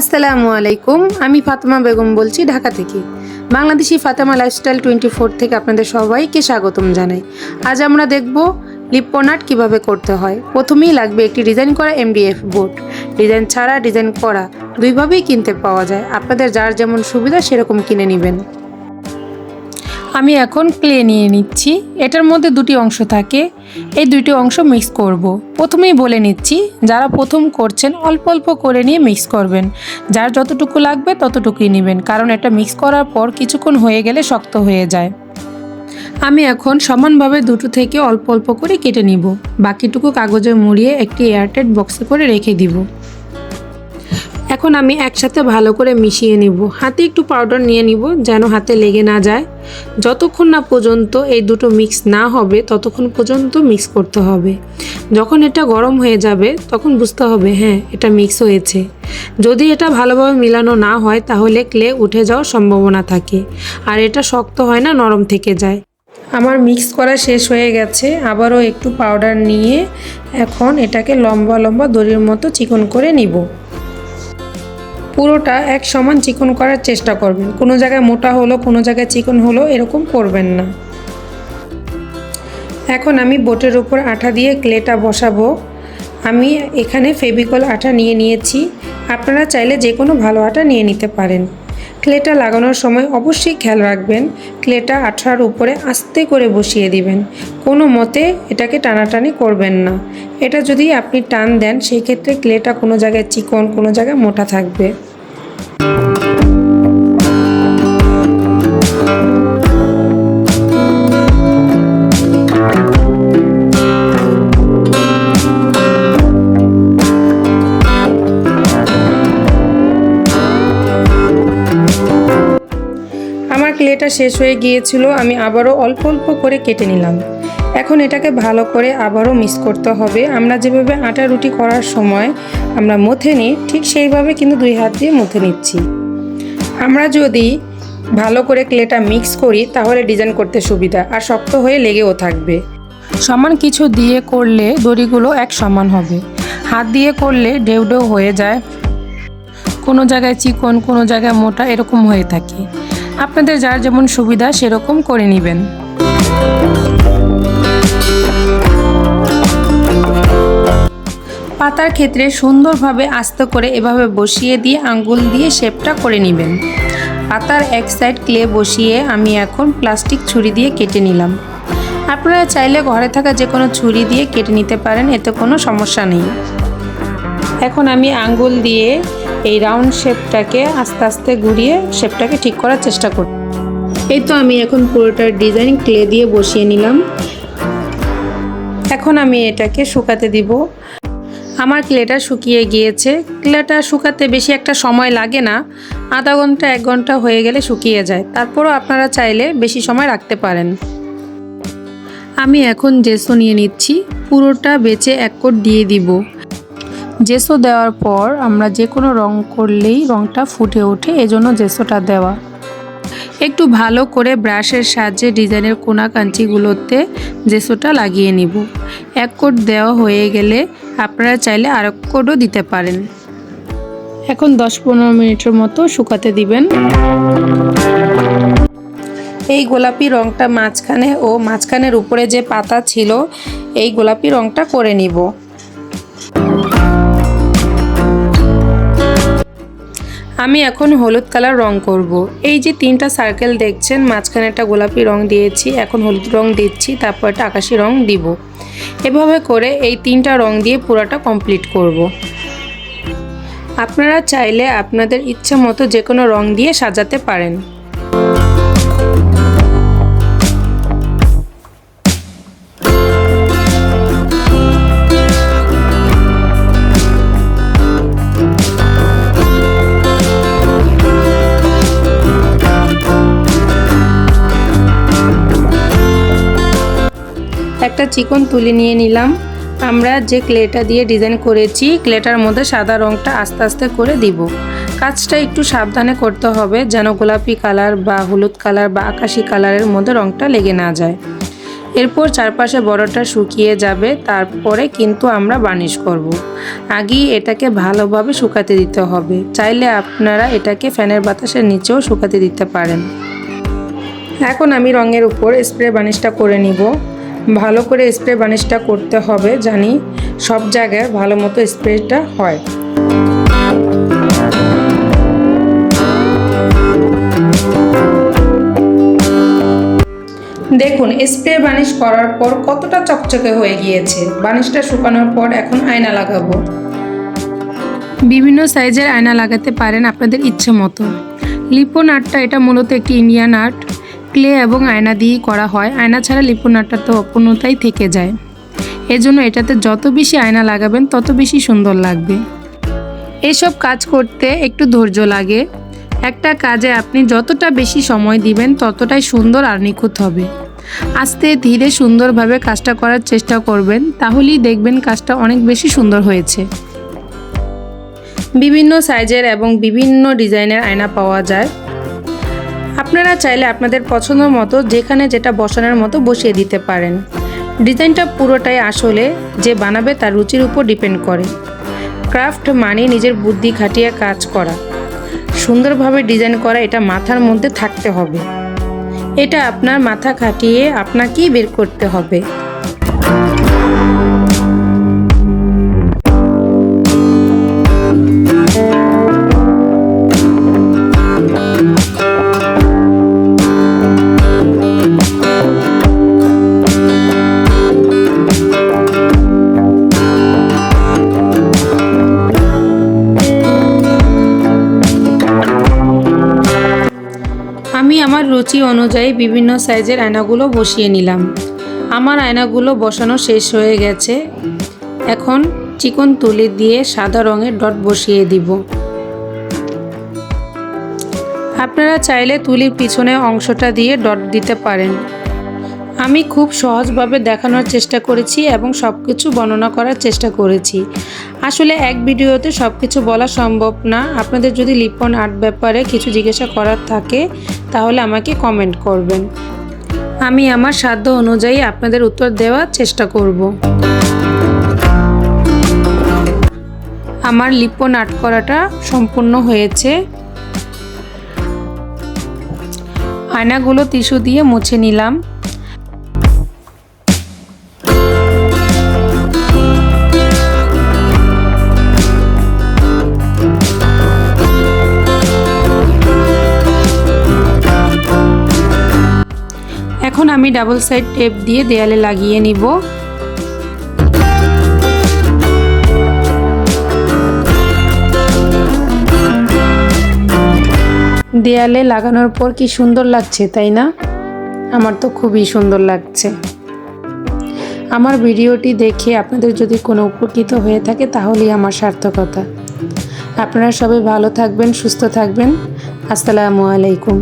আসসালামু আলাইকুম, আমি ফাতেমা বেগম বলছি ঢাকা থেকে। Bangladeshi Fatema lifestyle twenty four থেকে আপনাদের সবাইকে স্বাগতম জানাই। আজ আমরা দেখব লিপ্পন আর্ট কীভাবে করতে হয়। প্রথমেই লাগবে একটি ডিজাইন করা এমডিএফ বোর্ড ডিজাইন ছাড়া ডিজাইন করা দুইভাবেই কিনতে পাওয়া যায়। আপনাদের যার যেমন সুবিধা সেরকম কিনে নেবেন। আমি এখন ক্লে নিয়ে নিচ্ছি। এটার মধ্যে দুটি অংশ থাকে। এই দুটি অংশ মিক্স করব। প্রথমেই বলে নিচ্ছি, যারা প্রথম করছেন, অল্প অল্প করে নিয়ে মিক্স করবেন। যার যতটুকু লাগবে ততটুকুই নেবেন। কারণ এটা মিক্স করার পর কিছুক্ষণ হয়ে গেলে শক্ত হয়ে যায়। আমি এখন সমানভাবে দুটো থেকে অল্প অল্প করে কেটে নিব। বাকিটুকু কাগজে মুড়িয়ে একটি এয়ারটাইট বক্সে করে রেখে দিব। এখন আমি একসাথে ভালো করে মিশিয়ে নিব। হাতে একটু পাউডার নিয়ে নিব যেন হাতে লেগে না যায়। যতক্ষণ না পর্যন্ত এই দুটো মিক্স না হবে, ততক্ষণ পর্যন্ত মিক্স করতে হবে। যখন এটা গরম হয়ে যাবে, তখন বুঝতে হবে হ্যাঁ এটা মিক্স হয়েছে। যদি এটা ভালোভাবে মিলানো না হয়, তাহলে ক্লে উঠে যাওয়ার সম্ভাবনা থাকে। আর এটা শক্ত হয় না, নরম থেকে যায়। আমার মিক্স করা শেষ হয়ে গেছে। আবারও একটু পাউডার নিয়ে এখন এটাকে লম্বা লম্বা দড়ির মতো চিকন করে নিব। পুরোটা এক সমান চিকন করার চেষ্টা করবেন। কোনো জায়গায় মোটা হলো, কোনো জায়গায় চিকন হলো, এরকম করবেন না। এখন আমি বোটের উপর আঠা দিয়ে ক্লেটা বসাবো। আমি এখানে ফেভিকল আঠা নিয়ে নিয়েছি। আপনারা চাইলে যে কোনো ভালো আঠা নিয়ে নিতে পারেন। ক্লেটা লাগানোর সময় অবশ্যই খেয়াল রাখবেন, ক্লেটা আঠার উপরে আস্তে করে বসিয়ে দিবেন। কোনো মতে এটাকে টানাটানি করবেন না। এটা যদি আপনি টান দেন, সেই ক্ষেত্রে ক্লেটা কোনো জায়গায় চিকন, কোনো জায়গায় মোটা থাকবে। ক্লেটা শেষ হয়ে গিয়েছিল, আমি আবারও অল্প অল্প করে কেটে নিলাম। এখন এটাকে ভালো করে আবারও মিক্স করতে হবে। আমরা যেভাবে আটা রুটি করার সময় আমরা মথে নিই, ঠিক সেইভাবে কিন্তু দুই হাত দিয়ে মথে নিচ্ছি। আমরা যদি ভালো করে ক্লেটা মিক্স করি, তাহলে ডিজাইন করতে সুবিধা, আর শক্ত হয়ে লেগেও থাকবে। সমান কিছু দিয়ে করলে দড়িগুলো এক সমান হবে। হাত দিয়ে করলে ঢেউ ঢেউ হয়ে যায়। কোনো জায়গায় চিকন, কোনো জায়গায় মোটা, এরকম হয়ে থাকে। আপনাদের যার যেমন সুবিধা সেরকম করে নেবেন। পাতার ক্ষেত্রে সুন্দরভাবে আস্ত করে এভাবে বসিয়ে দিয়ে আঙ্গুল দিয়ে শেপটা করে নেবেন। পাতার এক সাইড ক্লে বসিয়ে আমি এখন প্লাস্টিক ছুরি দিয়ে কেটে নিলাম। আপনারা চাইলে ঘরে থাকা যে কোনো ছুরি দিয়ে কেটে নিতে পারেন, এতে কোনো সমস্যা নেই। এখন আমি আঙ্গুল দিয়ে এই রাউন্ড শেপটাকে আস্তে আস্তে ঘুরিয়ে শেপটাকে ঠিক করার চেষ্টা করি। এই তো আমি এখন পুরোটার ডিজাইন ক্লে দিয়ে বসিয়ে নিলাম। এখন আমি এটাকে শুকাতে দিব। আমার ক্লেটা শুকিয়ে গিয়েছে। ক্লেটা শুকাতে বেশি একটা সময় লাগে না। আধা ঘণ্টা, এক ঘণ্টা হয়ে গেলে শুকিয়ে যায়। তারপরও আপনারা চাইলে বেশি সময় রাখতে পারেন। আমি এখন জেসো নিয়ে নিচ্ছি। পুরোটা বেচে এক কোট দিয়ে দিব। জেসো দেওয়ার পর আমরা যে কোনো রং করলেই রংটা ফুটে ওঠে, এজন্য জেসোটা দেওয়া। একটু ভালো করে ব্রাশের সাহায্যে ডিজাইনের কোনা কাঞ্চিগুলোতে জেসোটা লাগিয়ে নিব। এক কোট দেওয়া হয়ে গেলে আপনারা চাইলে আর এক কোটও দিতে পারেন। এখন দশ পনেরো মিনিটের মতো শুকাতে দিবেন। এই গোলাপি রংটা মাঝখানে ও মাঝখানের উপরে যে পাতা ছিল, এই গোলাপি রংটা করে নিব। আমি এখন হলুদ কালার রং করব। এই যে তিনটা সার্কেল দেখছেন, মাঝখানে একটা গোলাপি রং দিয়েছি, এখন হলুদ রং দিচ্ছি, তারপর একটা আকাশি রং দিব এভাবে করে এই তিনটা রং দিয়ে পুরোটা কমপ্লিট করব। আপনারা চাইলে আপনাদের ইচ্ছা মতো যে কোনো রং দিয়ে সাজাতে পারেন চিকন তুলে নিয়ে নিলাম। আমরা যে ক্লেটা দিয়ে ডিজাইন করেছি, ক্লেটার মধ্যে সাদা রঙটা আস্তে আস্তে করে দিব। কাজটা একটু সাবধানে করতে হবে যেন গোলাপি কালার বা হলুদ কালার বা আকাশি কালারের মধ্যে রঙটা লেগে না যায়। এরপর চারপাশে বড়টা শুকিয়ে যাবে, তারপরে কিন্তু আমরা বার্নিশ করব। আগেই এটাকে ভালোভাবে শুকাতে দিতে হবে। চাইলে আপনারা এটাকে ফ্যানের বাতাসের নিচেও শুকাতে দিতে পারেন। এখন আমি রঙের উপর স্প্রে বার্নিশটা করে নিব। ভালো করে স্প্রে বানিশটা করতে হবে জানি সব জায়গায় ভালো মতো স্প্রেটা হয়। দেখুন, স্প্রে বানিশ করার পর কতটা চকচকে হয়ে গিয়েছে। বানিশটা শুকানোর পর এখন আয়না লাগাবো। বিভিন্ন সাইজের আয়না লাগাতে পারেন আপনাদের ইচ্ছে মতো। লিপন আর্টটা এটা মূলত একটি ইন্ডিয়ান আর্ট। ক্লে এবং আয়না দিয়েই করা হয়। আয়না ছাড়া লিপন আর্টটা তো অপূর্ণতাই থেকে যায়। এজন্য এটাতে যত বেশি আয়না লাগাবেন, তত বেশি সুন্দর লাগবে। এসব কাজ করতে একটু ধৈর্য লাগে। একটা কাজে আপনি যতটা বেশি সময় দিবেন, ততটাই সুন্দর আর নিখুঁত হবে। আস্তে ধীরে সুন্দরভাবে কাজটা করার চেষ্টা করবেন, তাহলেই দেখবেন কাজটা অনেক বেশি সুন্দর হয়েছে। বিভিন্ন সাইজের এবং বিভিন্ন ডিজাইনের আয়না পাওয়া যায়। আপনারা চাইলে আপনাদের পছন্দ মতো যেখানে যেটা বসানোর মতো বসিয়ে দিতে পারেন। ডিজাইনটা পুরোটাই আসলে যে বানাবে তার রুচির উপর ডিপেন্ড করে। ক্রাফট মানে নিজের বুদ্ধি খাটিয়ে কাজ করা। সুন্দরভাবে ডিজাইন করা এটা মাথার মধ্যে থাকতে হবে। এটা আপনার মাথা খাটিয়ে আপনাকেই বের করতে হবে। আমি আমার রুচি অনুযায়ী বিভিন্ন সাইজের আয়নাগুলো বসিয়ে নিলাম। আমার আয়নাগুলো বসানো শেষ হয়ে গেছে। এখন চিকন তুলি দিয়ে সাদা রঙের ডট বসিয়ে দিব। আপনারা চাইলে তুলির পিছনে অংশটা দিয়ে ডট দিতে পারেন। আমি খুব সহজভাবে দেখানোর চেষ্টা করেছি এবং সব কিছু বর্ণনা করার চেষ্টা করেছি। আসলে এক ভিডিওতে সব কিছু বলা সম্ভব না। আপনাদের যদি লিপন আর্ট ব্যাপারে কিছু জিজ্ঞাসা করার থাকে, তাহলে আমাকে কমেন্ট করবেন। আমি আমার সাধ্য অনুযায়ী আপনাদের উত্তর দেওয়ার চেষ্টা করব। আমার লিপন আর্ট করাটা সম্পূর্ণ হয়েছে। আয়নাগুলো টিস্যু দিয়ে মুছে নিলাম। এখন আমি ডাবল সাইড টেপ দিয়ে দেয়ালে লাগিয়ে নিব। দেয়ালে লাগানোর পর কি সুন্দর লাগছে, তাই না? আমার তো খুবই সুন্দর লাগছে। আমার ভিডিওটি দেখে আপনাদের যদি কোনো উপকৃত হয়ে থাকে, তাহলেই আমার সার্থকতা। আপনারা সবাই ভালো থাকবেন, সুস্থ থাকবেন। আসসালামু আলাইকুম।